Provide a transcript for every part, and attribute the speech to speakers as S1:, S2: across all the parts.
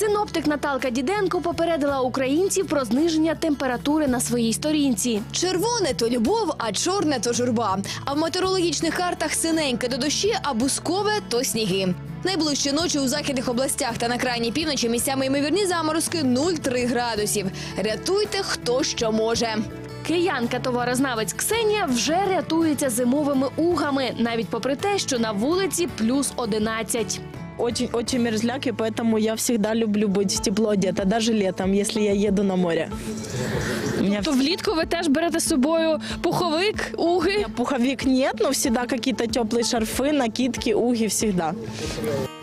S1: Синоптик Наталка Діденко попередила українців про зниження температури на своїй сторінці.
S2: Червоне то любов, а чорне то журба. А в метеорологічних картах синеньке до дощі, а бускове то сніги. Найближчі ночі у західних областях та на крайній півночі місцями ймовірні заморозки 0,3 градусів. Рятуйте, хто що може.
S1: Киянка товарознавець Ксенія вже рятується зимовими угами, навіть попри те, що на вулиці плюс 11
S3: Очень, очень мерзляк, и поэтому я всегда люблю быть тепло одета, даже летом, если я еду на море. У меня
S1: То влітку ви теж берете з собою пуховик, уги.
S3: пуховик нет, но всегда какие-то теплые шарфы, накидки, уги всегда.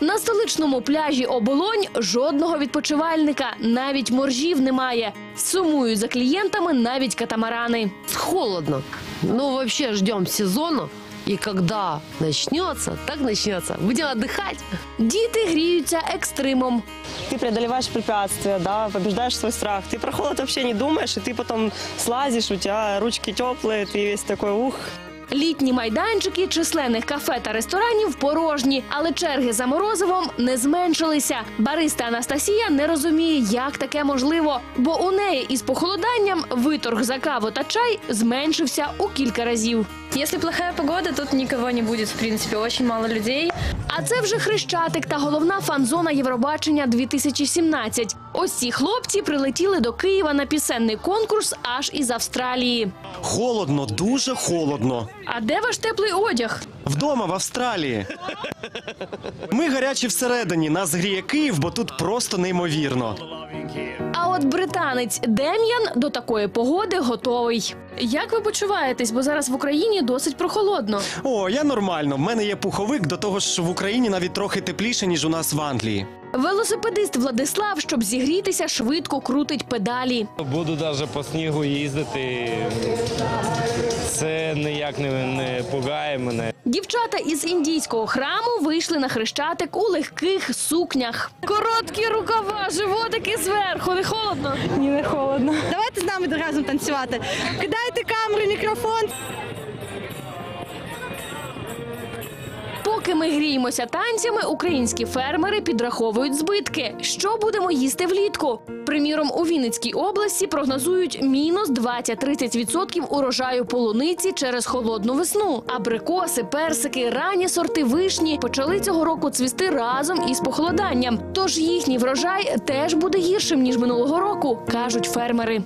S1: На столичному пляжі оболонь жодного відпочивальника, навіть моржів немає. Сумують за клієнтами навіть катамарани.
S4: холодно. Ну, вообще ждем сезона. И когда начнется, так начнется. Будем отдыхать.
S1: Діти гріються екстримом.
S5: ты преодолеваешь препятствия, да, побеждаешь свой страх. Ты про холод вообще не думаешь, и ты потом слазишь, у тебя ручки теплые, ты весь такой ух.
S1: Літні майданчики численних кафе та ресторанів порожні, але черги за морозивом не зменшилися. Бариста Анастасія не розуміє, як таке можливо, бо у неї із похолоданням виторг за каву та чай зменшився у кілька разів.
S6: Если плохая погода, тут никого не будет, в принципе, очень мало людей.
S1: А це вже хрещатик та головна фан-зона Євробачення 2017. Ось ці хлопці прилетіли до Києва на пісенний конкурс аж із Австралії.
S7: Холодно, дуже холодно.
S1: А де ваш теплий одяг?
S7: Вдома в Австралії. Ми гарячі всередині. Нас гріє Київ, бо тут просто неймовірно.
S1: А от британець Дем'ян до такої погоди готовий. Як ви почуваєтесь? Бо зараз в Україні досить прохолодно.
S7: О, я нормально. В мене є пуховик, до того ж в Україні навіть трохи тепліше, ніж у нас в Англії.
S1: Велосипедист Владислав, щоб зігрітися, швидко крутить педалі.
S8: Буду навіть по снігу їздити. Це ніяк не, не пугає мене.
S1: Дівчата із індійського храму вийшли на хрещатик у легких сукнях. Короткі рукава, животики зверху, не холодно.
S3: Ні, не холодно.
S9: Давайте з нами разом танцювати. Кидайте камеру, мікрофон.
S1: Поки гріємося танцями, українські фермери підраховують збитки. Що будемо їсти влітку? Приміром, у Вінницькій області прогнозують мінус 20-30% урожаю полуниці через холодну весну. Абрикоси, персики, ранні сорти вишні почали цього року цвісти разом із похолоданням. Тож їхній врожай теж буде гіршим ніж минулого року, кажуть фермери.